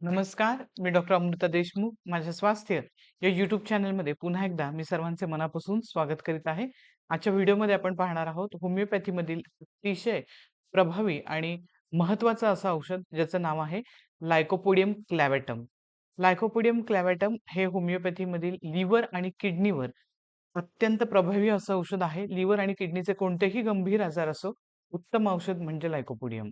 नमस्कार, मी डॉक्टर अमृता देशमुख. माझ्या स्वास्थ्य या यूट्यूब चॅनलमध्ये पुन्हा एकदा मी सर्वांचे मनापासून स्वागत करीत आहे. आजच्या व्हिडिओमध्ये आपण पाहणार आहोत होमिओपॅथीमधील अतिशय प्रभावी आणि महत्त्वाचं असं औषध ज्याचं नाव आहे लायकोपोडियम क्लॅवॅटम लायकोपोडियम क्लॅवॅटम हे होमिओपॅथीमधील लिव्हर आणि किडनीवर अत्यंत प्रभावी असं औषध आहे. लिव्हर आणि किडनीचे कोणतेही गंभीर आजार असो, उत्तम औषध म्हणजे लायकोपोडियम.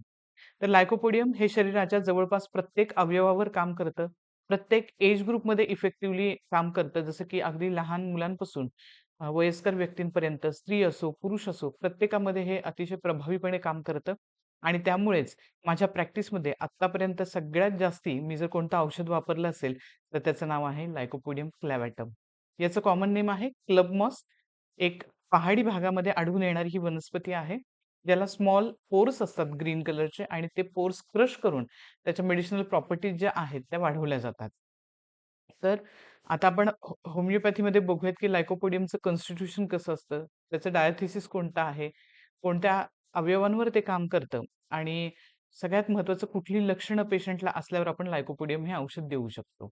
तर लायकोपोडियम हे शरीराच्या जवळपास प्रत्येक अवयवावर काम करतं. प्रत्येक एज ग्रुपमध्ये इफेक्टिव्हली काम करतं. जसं की अगदी लहान मुलांपासून अ, वयस्कर व्यक्तींपर्यंत, स्त्री असो, पुरुष असो, प्रत्येकामध्ये हे अतिशय प्रभावीपणे काम करतं आणि त्यामुळेच माझ्या प्रॅक्टिसमध्ये आत्तापर्यंत सगळ्यात जास्ती मी जर कोणतं औषध वापरलं असेल, तर त्याचं नाव आहे लायकोपोडियम क्लॅवॅटम याचं कॉमन नेम आहे क्लब मॉस. एक पहाडी भागामध्ये आढळून येणारी ही वनस्पती आहे. ज्याला स्मॉल पोर्स असतात ग्रीन कलरचे आणि ते पोर्स क्रश करून त्याच्या मेडिसिनल प्रॉपर्टीज ज्या आहेत त्या वाढवल्या जातात. तर आता आपण हो होमिओपॅथीमध्ये बघूयात की लायकोपोडियमचं कॉन्स्टिट्यूशन कसं असतं, त्याचं डायथेसिस कोणतं आहे, कोणत्या अवयवांवर ते काम करतं आणि सगळ्यात महत्त्वाचं कुठली लक्षणं पेशंटला असल्यावर आपण लायकोपोडियम हे औषध देऊ शकतो.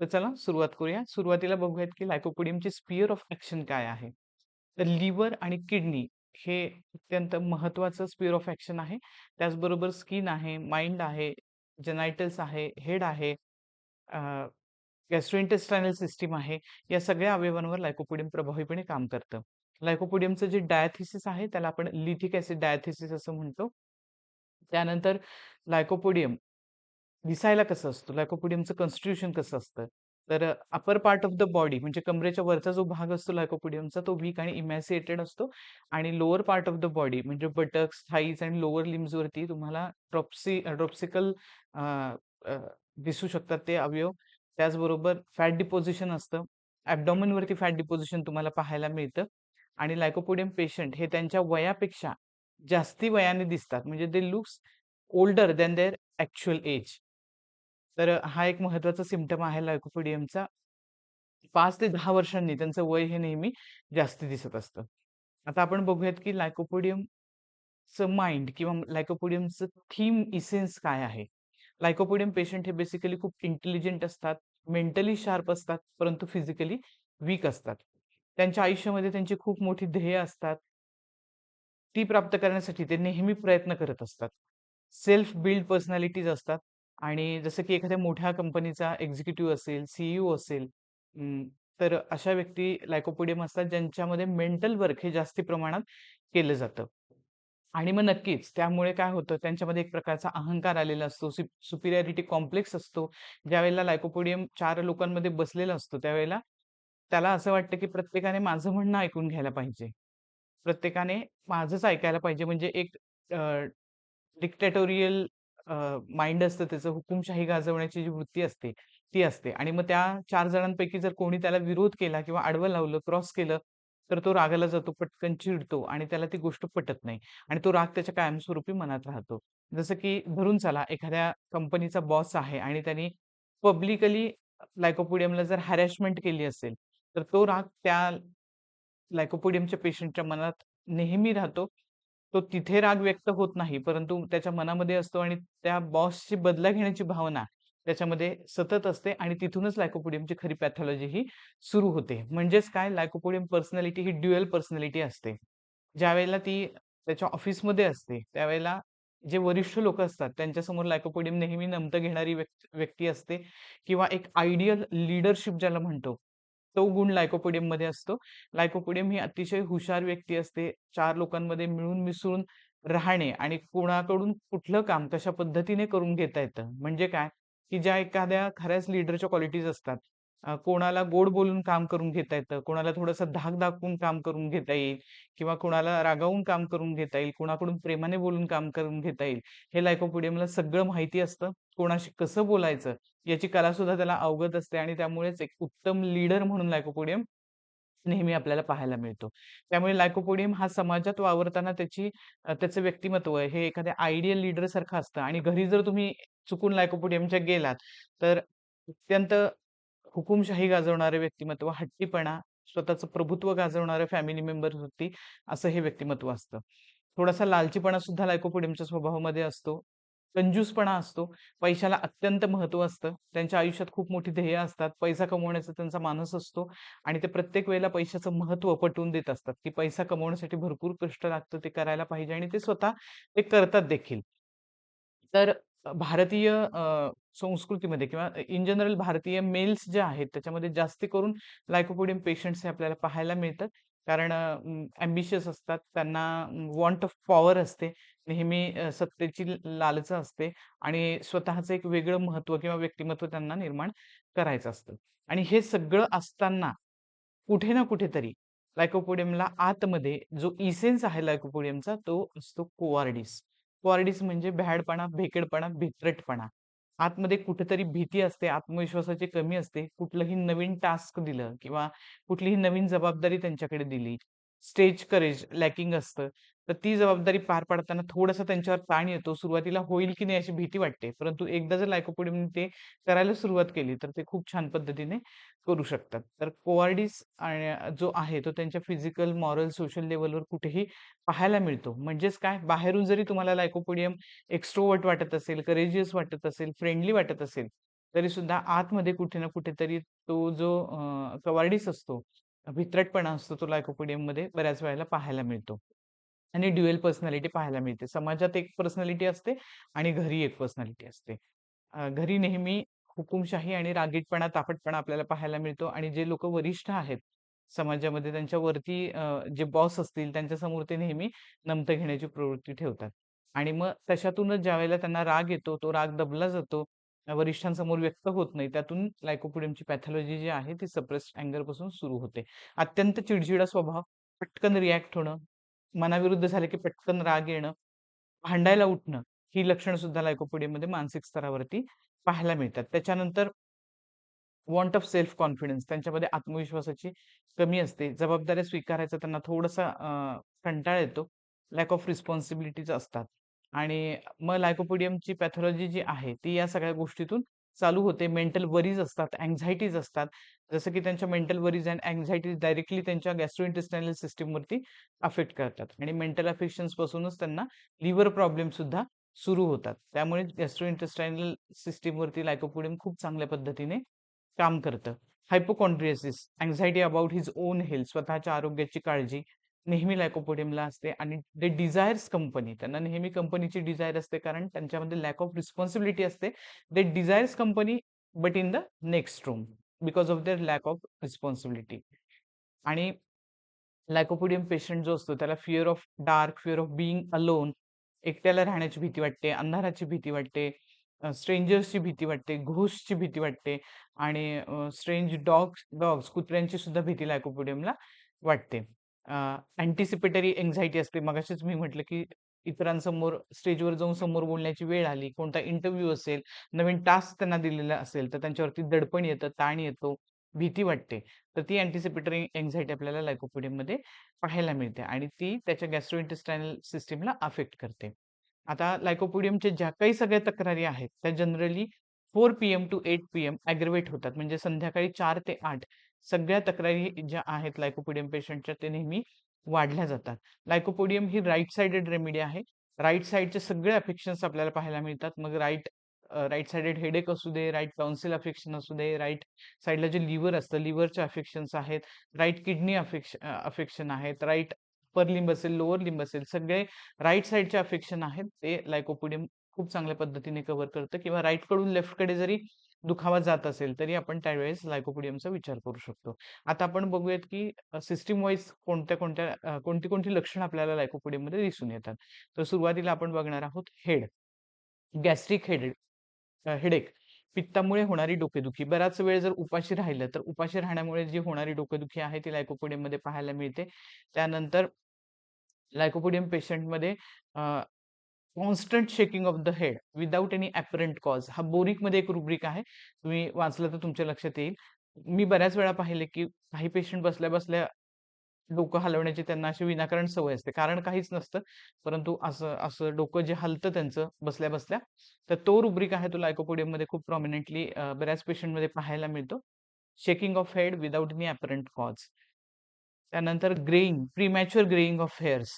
तर चला सुरुवात करूया. सुरुवातीला बघूयात की लायकोपोडियमची स्फिअर ऑफ ॲक्शन काय आहे. तर लिव्हर आणि किडनी हे अत्यंत महत्त्वाचं स्फिअर ऑफ ॲक्शन आहे. त्याचबरोबर स्किन आहे, माइंड आहे, जेनायटल्स आहे, हेड आहे, गॅस्ट्रोइंटेस्टायनल सिस्टीम आहे. या सगळ्या अवयवांवर लायकोपोडियम प्रभावीपणे काम करतं. लायकोपोडियमचं जे डायथिसिस आहे त्याला आपण लिथिक ऍसिड डायथिसिस असं म्हणतो. त्यानंतर लायकोपोडियम दिसायला कसं असतं? लायकोपोडियमचं कॉन्स्टिट्यूशन कसं असतं? तर upper part of the body म्हणजे कमरेच्या वरचा जो भाग असतो लायकोपोडियमचा तो वीक आणि इमॅसिएटेड असतो आणि lower part of the body म्हणजे बटक्स, थाईज आणि लोअर लिम्सवरती तुम्हाला ड्रॉप्सी ड्रॉप्सिकल दिसू शकतात ते अवयव. त्याचबरोबर फॅट डिपॉझिशन असतं. ॲब्डोमेनवरती फॅट डिपॉझिशन तुम्हाला पाहायला मिळतं आणि लायकोपोडियम पेशंट हे त्यांच्या वयापेक्षा जास्ती वयाने दिसतात. म्हणजे they looks older than their actual age. तर हा एक महत्त्वाचा सिमटम आहे लायकोफिडियमचा पाच ते दहा वर्षांनी त्यांचं वय हे नेहमी जास्त दिसत असतं. आता आपण बघूयात की लायकोपोडियमचं माइंड किंवा लायकोपोडियमचं थीम इसेन्स काय आहे? लायकोपोडियम पेशंट हे बेसिकली खूप इंटेलिजंट असतात, मेंटली शार्प असतात, परंतु फिजिकली वीक असतात. त्यांच्या आयुष्यामध्ये त्यांची खूप मोठी ध्येय असतात. ती प्राप्त करण्यासाठी ते नेहमी प्रयत्न करत असतात. सेल्फ बिल्ड पर्सनॅलिटीज असतात आणि जसं की एखाद्या मोठ्या कंपनीचा एक्झिक्युटिव्ह असेल, सीईओ असेल, अं, तर अशा व्यक्ती लायकोपोडियम असतात ज्यांच्यामध्ये मेंटल वर्क हे जास्ती प्रमाणात केलं जातं. आणि मग नक्कीच त्यामुळे काय होतं त्यांच्यामध्ये एक प्रकारचा अहंकार आलेला असतो, सुप सुपिरियॉरिटी कॉम्प्लेक्स असतो. ज्यावेळेला लायकोपोडियम 4 लोकांमध्ये बसलेला असतो, त्यावेळेला त्याला असं वाटतं की प्रत्येकाने माझं म्हणणं ऐकून घ्यायला पाहिजे. प्रत्येकाने माझंच ऐकायला पाहिजे म्हणजे एक अ, डिक्टेटोरियल माइंड असतं त्याचं हुकूमशाही गाजवण्याची जी वृत्ती असते, ती असते आणि मग त्या चार जणांपैकी जर कोणी त्याला विरोध केला किंवा आडवं लावलं, क्रॉस केलं, तर तो रागाला जातो, पटकन चिडतो आणि त्याला ती गोष्ट पटत नाही आणि तो राग त्याच्या कायमस्वरूपी मनात राहतो. जसं की धरून चला एखाद्या कंपनीचा बॉस आहे आणि त्यांनी पब्लिकली लायकोपोडियमला जर हॅरॅशमेंट केली असेल, तर तो राग त्या लायकोपोडियमच्या पेशंटच्या मनात नेहमी राहतो. तो तिथे राग व्यक्त होत नाही, परंतु त्याच्या मनामध्ये असतो आणि त्या बॉसची बदला घेण्याची भावना त्याच्यामध्ये सतत असते आणि तिथूनच लायकोपोडियमची खरी पॅथॉलॉजी ही सुरू होते. म्हणजेच काय लायकोपोडियम पर्सनॅलिटी ही ड्युअल पर्सनॅलिटी असते. ज्यावेळेला ती त्याच्या ऑफिसमध्ये असते, त्यावेळेला जे वरिष्ठ लोक असतात त्यांच्यासमोर लायकोपोडियम नेहमी नमतं घेणारी व्यक्ती असते किंवा एक आयडियल लीडरशिप ज्याला म्हणतो, तो गुण लायकोपोडियममध्ये असतो. लायकोपोडियम ही अतिशय हुशार व्यक्ती असते. चार लोकांमध्ये मिळून मिसळून राहणे आणि कोणाकडून कुठलं काम कशा पद्धतीने करून घेता येतं. म्हणजे काय, की ज्या एखाद्या खऱ्याच लीडरच्या क्वालिटीज असतात. कोणाला गोड बोलून काम करून घेता येतं, कोणाला थोडंसं धाक दाखवून काम करून घेता येईल किंवा कोणाला रागावून काम करून घेता येईल, कोणाकडून प्रेमाने बोलून काम करून घेता येईल. हे लायकोपोडियमला सगळं माहिती असतं. कोणाशी कसं बोलायचं याची कलासुद्धा त्याला अवगत असते आणि त्यामुळेच एक उत्तम लीडर म्हणून लायकोपोडियम नेहमी आपल्याला पाहायला मिळतो. त्यामुळे लायकोपोडियम हा समाजात वावरताना त्याची त्याचं व्यक्तिमत्व हे एखाद्या आयडियल लीडरसारखं असतं आणि घरी जर तुम्ही चुकून लायकोपोडियमच्या गेलात, तर अत्यंत हुकुमशाही गाजवणारे व्यक्तिमत्व, हट्टीपणा, स्वतःचं प्रभुत्व गाजवणारे फॅमिली मेंबर्सवरती असं हे व्यक्तिमत्व असतं. थोडासा लालचीपणा सुद्धा लायकोपोडियमच्या स्वभावामध्ये असतो. कंजूसपणा असतो. पैशाला अत्यंत महत्त्व असतं. त्यांच्या आयुष्यात खूप मोठी ध्येय असतात. पैसा कमवण्याचा त्यांचा मानस असतो आणि ते प्रत्येक वेळेला पैशाचं महत्त्व पटवून देत असतात, की पैसा कमवण्यासाठी भरपूर कष्ट लागतं, ते करायला पाहिजे आणि ते स्वतः ते करतात देखील. तर भारतीय अ, संस्कृतीमध्ये किंवा इन जनरल भारतीय मेल्स जे आहेत त्याच्यामध्ये जास्ती करून लायकोपोडियम पेशंट्स हे आपल्याला पाहायला मिळतात. कारण अ, असतात. त्यांना वॉन्ट ऑफ पॉवर असते. नेहमी अ, सत्तेची लालच असते आणि स्वतःचं एक वेगळं महत्त्व किंवा व्यक्तिमत्व त्यांना निर्माण करायचं असतं. आणि हे सगळं असताना कुठे ना कुठेतरी लायकोपोडियमला आतमध्ये जो इसेन्स आहे लायकोपोडियमचा तो असतो कोवार्डिस कोआर्डिस म्हणजे भ्याडपणा, भेकेडपणा, भित्रटपणा. आतमध्ये कुठेतरी भीती असते, आत्मविश्वासाची कमी असते. कुठलंही नवीन टास्क दिलं किंवा कुठलीही नवीन जबाबदारी त्यांच्याकडे दिली, स्टेज करेज लॅकिंग असतं. तर ती जबाबदारी पार पाडताना थोडासा त्यांच्यावर ताण येतो. सुरुवातीला होईल की नाही अशी भीती वाटते. परंतु एकदा जर लायकोपोडियमने ते करायला सुरुवात केली, तर ते खूप छान पद्धतीने करू शकतात. तर कोआर्डिस जो आहे तो त्यांच्या फिजिकल, मॉरल, सोशल लेवलवर कुठेही पाहायला मिळतो. म्हणजेच काय बाहेरून जरी तुम्हाला लायकोपोडियम एक्स्ट्रोवर्ट वाटत असेल, करेजियस वाटत असेल, फ्रेंडली वाटत असेल, तरी सुद्धा आतमध्ये कुठे ना कुठेतरी तो जो कवार्डिस असतो, भित्रटपणा असतो तो लायकोपोडियममध्ये बऱ्याच वेळेला पाहायला मिळतो. आणि ड्युएल पर्सनॅलिटी पाहायला मिळते. समाजात एक पर्सनॅलिटी असते आणि घरी एक पर्सनॅलिटी असते. घरी नेहमी हुकुमशाही आणि रागीटपणा, तापटपणा आपल्याला पाहायला मिळतो आणि जे लोक वरिष्ठ आहेत समाजामध्ये त्यांच्यावरती जे बॉस असतील त्यांच्यासमोर ते नेहमी नमतं घेण्याची प्रवृत्ती ठेवतात. आणि मग तशातूनच ज्यावेळेला त्यांना राग येतो, तो राग दबला जातो, वरिष्ठांसमोर व्यक्त होत नाही. त्यातून लायकोपोडियमची पॅथॉलॉजी जी आहे ती सप्रेस्ड अँगरपासून सुरू होते. अत्यंत चिडचिडा स्वभाव, पटकन रिॲक्ट होणं, मनाविरुद्ध झाले की पटकन राग येणं, भांडायला उठणं, ही लक्षणं सुद्धा लायकोपोडियममध्ये मानसिक स्तरावरती पाहायला मिळतात. त्याच्यानंतर वॉन्ट ऑफ सेल्फ कॉन्फिडन्स त्यांच्यामध्ये आत्मविश्वासाची कमी असते. जबाबदाऱ्या स्वीकारायचा त्यांना थोडासा कंटाळा येतो. लॅक ऑफ रिस्पॉन्सिबिलिटीज असतात आणि मग लायकोपोडियमची पॅथॉलॉजी जी आहे ती या सगळ्या गोष्टीतून चालू होते. मेंटल वरीज असतात, अँझायटीज असतात. जसं की त्यांच्या mental worries and anxieties directly त्यांच्या गॅस्ट्रोइंटेस्टायनल सिस्टीमवरती अफेक्ट करतात आणि मेंटल अफेक्शन्स पासूनच त्यांना लिव्हर प्रॉब्लेम सुद्धा सुरू होतात. त्यामुळे गॅस्ट्रोइंटेस्टायनल सिस्टीमवरती लायकोपोडियम खूप चांगल्या पद्धतीने काम करतं. Hypochondriasis anxiety about his own health, स्वतःच्या आरोग्याची काळजी नेहमी लायकोपोडियमला असते आणि ते डिझायर्स कंपनी त्यांना नेहमी कंपनीची डिझायर असते कारण त्यांच्यामध्ये लॅक ऑफ रिस्पॉन्सिबिलिटी असते. They desires company but in the next room because of their lack of responsibility आणि लायकोपोडियम पेशंट जो असतो त्याला fear of dark, fear of being alone, एकट्याला राहण्याची भीती वाटते, अंधाराची भीती वाटते, स्ट्रेंजर्सची भीती वाटते, घोषची भीती वाटते आणि स्ट्रेंज डॉग्स डॉग्स कुत्र्यांची सुद्धा भीती लायकोपोडियमला वाटते. अँटिसिपेटरी एन्झायटी असते. मगाशीच मी म्हटलं, की इतरांसमोर स्टेजवर जाऊन समोर बोलण्याची वेळ आली, कोणता इंटरव्ह्यू असेल, नवीन टास्क त्यांना दिलेला असेल, तर त्यांच्यावरती दडपण येतं, ताण येतो, भीती वाटते. तर ती अँटिसिपेटरी एन्झायटी आपल्याला लायकोपिडियममध्ये पाहायला मिळते आणि ती त्याच्या गॅस्ट्रोइंटेस्टायनल सिस्टीमला अफेक्ट करते. आता लायकोपिडियमच्या ज्या काही सगळ्या तक्रारी आहेत, त्या generally four PM to eight PM aggravate होतात. म्हणजे संध्याकाळी चार ते आठ सगळ्या तक्रारी ज्या आहेत लायकोपोडियम पेशंटच्या ते नेहमी वाढल्या जातात. लायकोपोडियम ही राइट साइडेड रेमेडी आहे. राइट साइडचे सगळे अफेक्शन्स आपल्याला पाहायला मिळतात. मग राइट राइट साइडेड हेडेक असू दे, राइट टॉन्सिल अफेक्शन असू दे, राइट साइडला जे लिव्हर असतं, लिव्हरचे अफेक्शन्स आहेत, राइट किडनी अफेक्शन अफेक्शन आहेत, राइट अपर लिंब असेल, लोअर लिंब असेल, सगळे राइट साइडचे अफेक्शन आहेत ते लायकोपोडियम खूप चांगल्या पद्धतीने कव्हर करतं किंवा राइटकडून लेफ्टकडे जरी दुखावा जात असेल तरी आपण त्यावेळेस लायकोपोडियमचा विचार करू शकतो. आता आपण बघूयात की सिस्टीम वाईज कोणत्या कोणत्या कोणती कोणती लक्षणं आपल्याला लायकोपोडियममध्ये दिसून येतात. तर सुरुवातीला आपण बघणार आहोत हेड. गॅस्ट्रिक हेड हेडेक पित्तामुळे होणारी डोकेदुखी. बराच वेळ जर उपाशी राहिलं तर उपाशी राहण्यामुळे जी होणारी डोकेदुखी आहे ती लायकोपोडियममध्ये पाहायला मिळते. त्यानंतर lycopodium पेशंटमध्ये constant shaking of the head without any apparent cause हा मध्ये एक रुब्रिक आहे. तुम्ही वाचलं तर तुमच्या लक्षात येईल. मी बऱ्याच वेळा पाहिले, की काही पेशंट बसल्या-बसल्या डोकं हलवण्याची त्यांना अशी विनाकारण सवय असते. कारण काहीच नसतं. परंतु असं असं डोकं जे हलतं त्यांचं बसल्या-बसल्या, तर तो रुब्रिक आहे तो लायकोपोडियममध्ये खूप प्रॉमिनेंटली बऱ्याच पेशंटमध्ये पाहायला मिळतो. Shaking of head without any apparent cause. त्यानंतर greying, premature greying of hairs,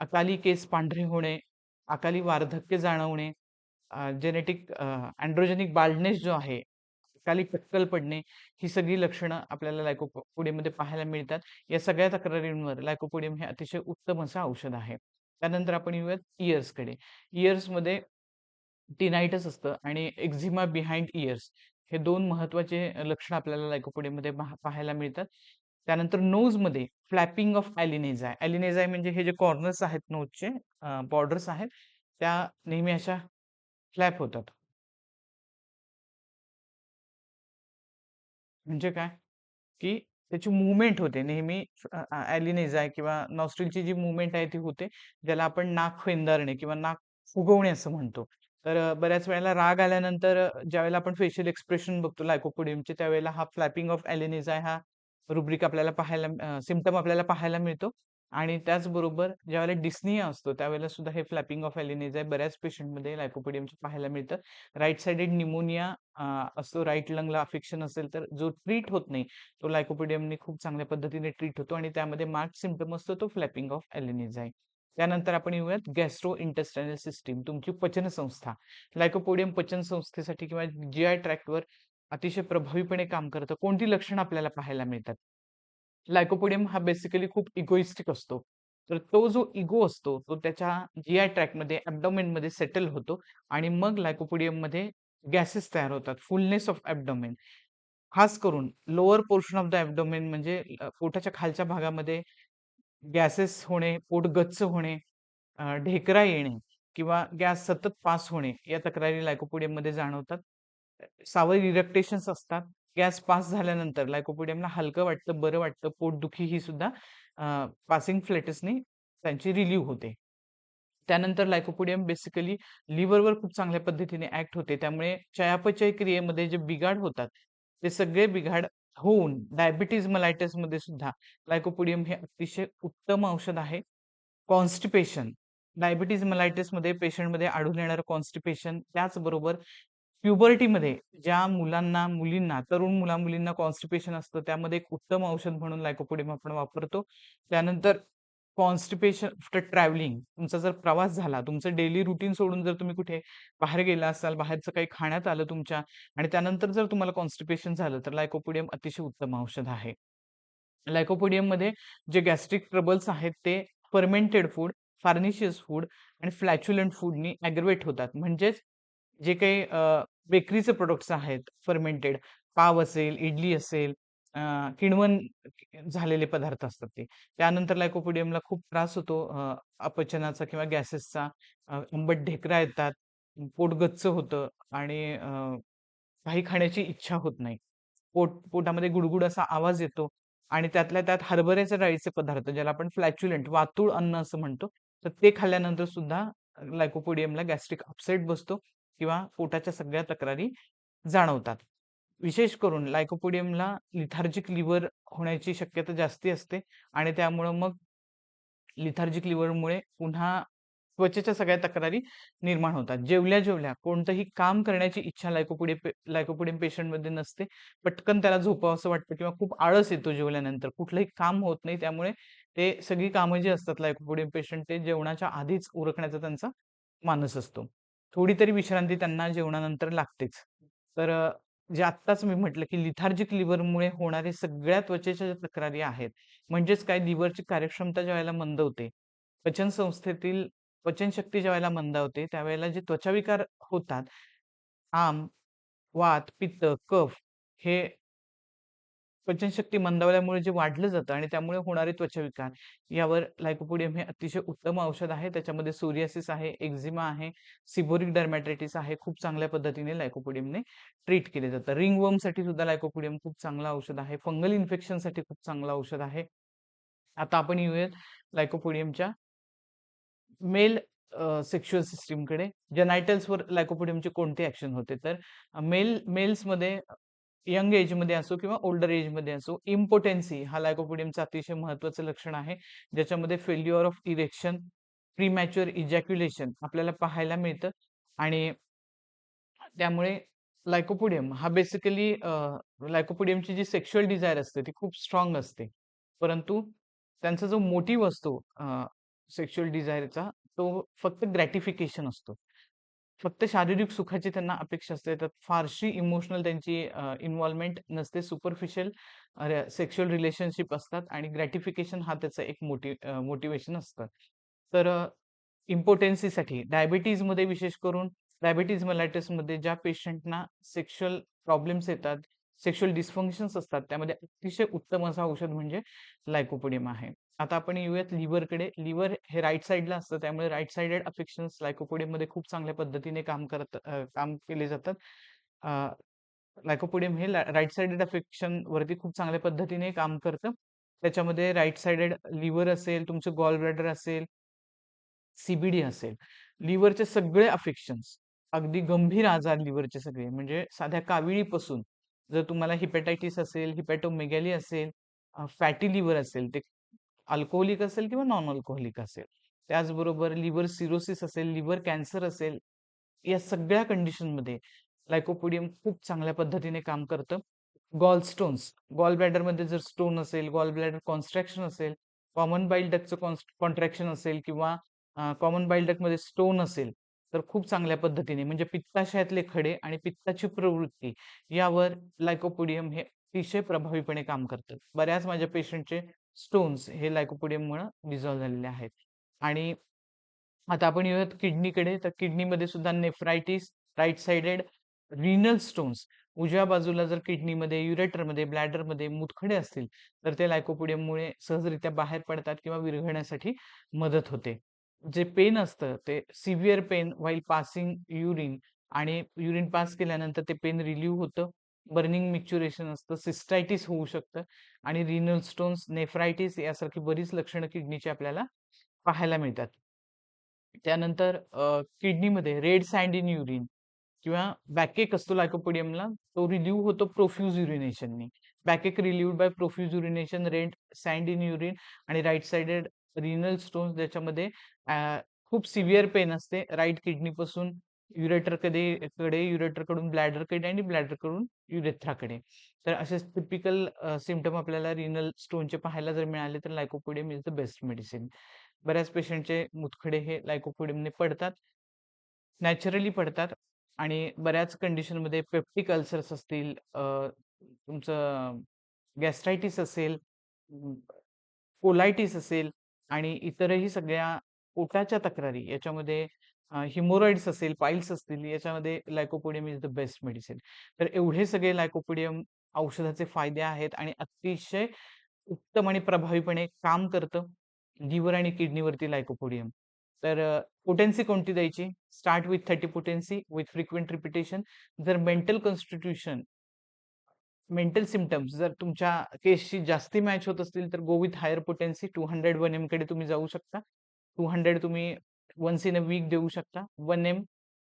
अकाली केस पांढरे होणे, अकाली वार्धक्य जाणवणे, जेनेटिक अँड्रोजेनिक बाल्डनेस जो आहे अकाली टक्कल पडणे ही सगळी लक्षणं आपल्याला लायकोपोडियममध्ये पाहायला मिळतात. या सगळ्या तक्रारींवर लायकोपोडियम हे अतिशय उत्तम असं औषध आहे. त्यानंतर आपण येऊयात इयर्सकडे इयर्समध्ये टिनायटस असतं आणि एक्झिमा बिहाइंड इयर्स हे दोन महत्त्वाचे लक्षण आपल्याला लायकोपोडियममध्ये पाहायला मिळतात. त्यानंतर नोजमध्ये फ्लॅपिंग ऑफ ॲलिनेझाय ॲलिनेझाय म्हणजे हे जे कॉर्नर्स आहेत नोजचे बॉर्डर्स आहेत त्या नेहमी अशा फ्लॅप होतात. म्हणजे काय? की त्याची मुवमेंट होते नेहमी ॲलिनेझाय किंवा नॉस्ट्रिलची जी मुवमेंट आहे ती होते ज्याला आपण नाक फेंदारणे किंवा नाक फुगवणे असं म्हणतो. तर बऱ्याच वेळेला राग आल्यानंतर ज्यावेळेला आपण फेशियल एक्सप्रेशन बघतो लायकोपोडियमचे त्यावेळेला हा फ्लॅपिंग ऑफ ॲलिनेझाय हा रुब्रिक आपल्याला पाहायला सिम्पटम आपल्याला पाहायला मिळतो. आणि त्याचबरोबर ज्यावेळेला डिस्निया असतो त्यावेळेला सुद्धा हे फ्लॅपिंग ऑफ एलिनेज आहे. बऱ्याच पेशंटमध्ये लायकोपिडियमचे पाहायला मिळतं. राईट साइडेड निमोनिया असतो. राईट लंगला अफेक्शन असेल तर जो ट्रीट होत नाही तो लायकोपोडियमने खूप चांगल्या पद्धतीने ट्रीट होतो आणि त्यामध्ये मार्क सिम्पटम असतो तो फ्लॅपिंग ऑफ आहे. त्यानंतर आपण येऊयात गॅस्ट्रो इंटेस्टायनल सिस्टीम तुमची पचन संस्था लायकोपोडियम पचन संस्थेसाठी किंवा जी आय ट्रॅक्टवर अतिशय प्रभावीपणे काम करतं. कोणती लक्षणं आपल्याला पाहायला मिळतात? लायकोपोडियम हा बेसिकली खूप इगोइस्टिक असतो. तर तो जो इगो असतो तो त्याच्या जी आय ट्रॅकमध्ये ॲबडॉमेन मध्ये सेटल होतो आणि मग लायकोपोडियममध्ये गॅसेस तयार होतात. फुलनेस ऑफ ॲबडॉमेन खास करून lower portion of the abdomen म्हणजे पोटाच्या खालच्या भागामध्ये गॅसेस होणे पोट गच्च होणे ढेकरा येणे किंवा गॅस सतत पास होणे या तक्रारी लायकोपोडियममध्ये जाणवतात. सावर इरेक्टेशन्स असतात. गॅस पास झाल्यानंतर लायकोपोडियमला हलकं वाटतं बरं वाटतं पोटदुखी ही सुद्धा पासिंग फ्लेटसने त्यांची रिलीव्ह होते. त्यानंतर लायकोपोडियम बेसिकली लिव्हरवर खूप चांगल्या पद्धतीने ऍक्ट होते. त्यामुळे चयापचय क्रियेमध्ये जे बिघाड होतात ते सगळे बिघाड होऊन डायबिटीज मलायटिसमध्ये सुद्धा लायकोपोडियम हे अतिशय उत्तम औषध आहे. कॉन्स्टिपेशन डायबिटीज मलायटिसमध्ये पेशंटमध्ये आढळून येणारं कॉन्स्टिपेशन त्याचबरोबर प्युबर्टीमध्ये ज्या मुलांना मुलींना तरुण मुला मुलींना कॉन्स्टिपेशन असतं त्यामध्ये एक उत्तम औषध म्हणून लायकोपोडियम आपण वापरतो. त्यानंतर कॉन्स्टिपेशन आफ्टर ट्रॅव्हलिंग तुमचा जर प्रवास झाला तुमचं डेली रुटीन सोडून जर तुम्ही कुठे बाहेर गेला असाल बाहेरचं काही खाण्यात आलं तुमच्या आणि त्यानंतर जर तुम्हाला कॉन्स्टिपेशन झालं तर लायकोपोडियम अतिशय उत्तम औषध आहे. लायकोपोडियममध्ये जे गॅस्ट्रिक ट्रबल्स आहेत ते फर्मेंटेड फूड फार्निशियस फूड आणि फ्लॅच्युलंट फूडनी ॲग्रवेट होतात. म्हणजेच जे काही बेकरीचे प्रोडक्ट्स आहेत फर्मेंटेड पाव असेल इडली असेल किणवण झालेले पदार्थ असतात ते. त्यानंतर लायकोपोडियमला खूप त्रास होतो अपचनाचा किंवा गॅसेसचा. आंबट ढेकरा येतात पोट गच्च होतं आणि काही खाण्याची इच्छा होत नाही. पोट पोटामध्ये गुडगुड असा आवाज येतो आणि त्यातल्या त्यात हरभऱ्याच्या डाळीचे पदार्थ ज्याला आपण फ्लॅच्युलंट वातूळ अन्न असं म्हणतो तर ते खाल्ल्यानंतर सुद्धा लायकोपोडियमला गॅस्ट्रिक अपसेट बसतो. किंवा पोटाच्या सगळ्या तक्रारी जाणवतात. विशेष करून लायकोपोडियमला लिथार्जिक लिव्हर होण्याची शक्यता जास्ती असते आणि त्यामुळं मग लिथार्जिक लिव्हरमुळे पुन्हा त्वचेच्या सगळ्या तक्रारी निर्माण होतात. जेवल्या जेवल्या कोणतंही काम करण्याची इच्छा लायकोपोडियम लायकोपोडियम पेशंटमध्ये नसते. पटकन त्याला झोपावं असं वाटतं किंवा खूप आळस येतो जेवल्यानंतर. कुठलंही काम होत नाही त्यामुळे ते सगळी कामं जी असतात लायकोपोडियम पेशंट ते जेवणाच्या आधीच उरकण्याचा त्यांचा मानस असतो. थोडी तरी विश्रांती त्यांना जेवणानंतर लागतेच. तर जे आत्ताच मी म्हटलं की लिथार्जिक लिव्हरमुळे होणारे सगळ्या त्वचेच्या ज्या तक्रारी आहेत म्हणजेच काय लिव्हरची कार्यक्षमता ज्या वेळेला मंदवते पचन संस्थेतील पचनशक्ती ज्या वेळेला मंदावते त्यावेळेला जे त्वचाविकार होतात आम वात पित्त कफ हे पचनशक्ती मंदावल्यामुळे जे वाढलं जातं आणि त्यामुळे होणारे त्वचाविकार. यावर लायकोपोडियम हे अतिशय उत्तम औषध आहे. त्याच्यामध्ये सोरियासिस आहे एक्झिमा आहे सिबोरिक डर्मॅटायटिस आहे. खूप चांगल्या पद्धतीने लायकोपोडियमने ट्रीट केले जातं. रिंगवर्मसाठी सुद्धा लायकोपोडियम खूप चांगलं औषध आहे. फंगल इन्फेक्शनसाठी खूप चांगलं औषध आहे. आता आपण येऊयात लायकोपोडियमच्या मेल सेक्शुअल सिस्टीमकडे. जनायटल्सवर लायकोपोडियमचे कोणते ऍक्शन होते? तर मेल मेल्समध्ये यंग एजमध्ये असो किंवा ओल्डर एजमध्ये असो इम्पोटेन्सी हा लायकोपोडियमचं अतिशय महत्वाचं लक्षण आहे. ज्याच्यामध्ये failure of erection premature ejaculation आपल्याला पाहायला मिळतं आणि त्यामुळे लायकोपोडियम हा बेसिकली लायकोपोडियमची जी सेक्शुअल डिझायर असते ती खूप स्ट्रॉंग असते. परंतु त्यांचा जो मोटिव्ह असतो सेक्शुअल डिझायरचा तो फक्त ग्रॅटिफिकेशन असतो. फक्त शारीरिक सुखाची त्यांना अपेक्षा असते. तर फारशी इमोशनल त्यांची इन्व्हॉल्वमेंट नसते. सुपरफिशियल सेक्शुअल रिलेशनशिप असतात आणि ग्रॅटिफिकेशन हा त्याचा एक मोटिव मोटिवेशन असतं. तर इम्पॉर्टन्सीसाठी डायबिटीजमध्ये विशेष करून डायबिटीजमध्ये ज्या पेशंटना सेक्शुअल प्रॉब्लेम्स येतात सेक्शुअल डिस्फंक्शन्स असतात त्यामध्ये अतिशय उत्तम असं औषध म्हणजे लायकोपोडियम आहे. आता आपण येऊयात लिव्हरकडे लिव्हर हे राईट साईडला असतं त्यामुळे राईट साइडेड अफेक्शन्स लायकोपोडियममध्ये खूप चांगल्या पद्धतीने काम करत काम केले जातात. लायकोपोडियम हे राईट साइडेड अफेक्शन वरती खूप चांगल्या पद्धतीने काम करतं. त्याच्यामध्ये राईट साइडेड लिव्हर असेल तुमचं गॉल ब्लॅडर असेल सीबीडी असेल लिव्हरचे सगळे अफेक्शन्स अगदी गंभीर आजार लिव्हरचे सगळे म्हणजे साध्या काविळीपासून जर तुम्हाला हिपॅटायटिस असेल हिपॅटोमेगॅली असेल फॅटी लिव्हर असेल ते अल्कोहोलिक असेल किंवा नॉन अल्कोहोलिक असेल. त्याचबरोबर लिव्हर सिरोसिस असेल लिव्हर कॅन्सर असेल या सगळ्या कंडिशनमध्ये लायकोपोडियम खूप चांगल्या पद्धतीने काम करतं. गॉल स्टोन्स गॉल ब्लॅडरमध्ये जर स्टोन असेल गॉल ब्लॅडर कॉन्स्ट्रॅक्शन असेल कॉमन बाईल डकचं कॉन्ट्रॅक्शन असेल किंवा कॉमन बाईल डकमध्ये स्टोन असेल तर खूप चांगल्या पद्धतीने म्हणजे पित्ताशयातले खडे आणि पित्ताची प्रवृत्ती यावर लायकोपोडियम हे अतिशय प्रभावीपणे काम करतात बऱ्याच माझ्या पेशंटचे स्टोन्स हे लायकोपोडियममुळे डिझॉल्व्ह झालेले आहेत. आणि आता आपण येऊयात किडनीकडे. तर किडनीमध्ये सुद्धा nephritis right sided renal stones उजव्या बाजूला जर किडनीमध्ये युरेटरमध्ये ब्लॅडरमध्ये मुतखडे असतील तर ते लायकोपोडियममुळे सहजरित्या बाहेर पडतात किंवा विरघळण्यासाठी मदत होते. जे पेन असतं ते severe pain while passing urine आणि युरिन पास केल्यानंतर ते पेन रिलीव्ह होतं. बर्निंग मिक्च्युरेशन असतं सिस्टायटिस होऊ शकतं आणि रिनल स्टोन्स नेफ्रायटिस यासारखी बरीच लक्षणं किडनीची आपल्याला पाहायला मिळतात. त्यानंतर किडनीमध्ये रेड सँड इन युरिन किंवा बॅकेक असतो लायकोपोडियमला तो रिलीव्ह होतो profuse युरिनेशननी. Backache relieve by profuse urination red sand in urine आणि राईट साइडेड रिनल स्टोन्स ज्याच्यामध्ये खूप सिव्हिअर पेन असते राईट किडनी युरेटरकडे युरेटरकडे कडे युरेटरकडून ब्लॅडरकडे आणि ब्लॅडरकडून युरेथ्राकडे तर असे टिपिकल सिमटम आपल्याला रिनल स्टोनचे पाहायला जर मिळाले तर lycopodium is the best medicine बऱ्याच पेशंटचे मुतखडे हे लायकोपोडियमने पडतात नॅचरली पडतात आणि बऱ्याच कंडिशनमध्ये पेप्टिक अल्सर्स असतील तुमचं गॅस्ट्रायटिस असेल कोलायटिस असेल आणि इतरही सगळ्या पोटाच्या तक्रारी याच्यामध्ये हिमोरॉइड्स असेल पाईल्स असतील याच्यामध्ये lycopodium is the best medicine तर एवढे सगळे लायकोपोडियम औषधाचे फायदे आहेत आणि अतिशय उत्तम आणि प्रभावीपणे काम करतं लिव्हर आणि किडनीवरती लायकोपोडियम तर पोटेन्सी कोणती द्यायची? Start with thirty potency with frequent repetition जर मेंटल कॉन्स्टिट्यूशन मेंटल सिमटम्स जर तुमच्या केसशी जास्ती मॅच होत असतील तर go with higher potency two hundred one एमकडे तुम्ही जाऊ शकता. टू हंड्रेड तुम्ही वन्स इन अ वीक देऊ शकता. वन एम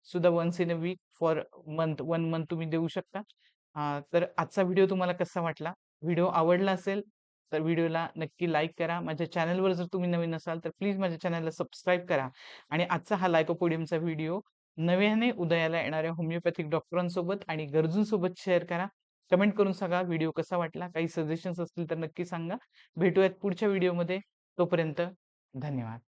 सुद्धा once in a week for month one month तुम्ही देऊ शकता. तर आजचा व्हिडिओ तुम्हाला कसा वाटला? व्हिडिओ आवडला असेल तर व्हिडिओला नक्की लाईक करा. माझ्या चॅनलवर जर तुम्ही नवीन असाल तर प्लीज माझ्या चॅनलला सबस्क्राईब करा. आणि आजचा हा लायकोपोडियमचा व्हिडिओ नव्याने उदयाला येणाऱ्या होमिओपॅथिक डॉक्टरांसोबत आणि गरजूंसोबत शेअर करा. कमेंट करून सांगा व्हिडिओ कसा वाटला? काही सजेशन्स असतील तर नक्की सांगा. भेटूयात पुढच्या व्हिडिओमध्ये तोपर्यंत धन्यवाद.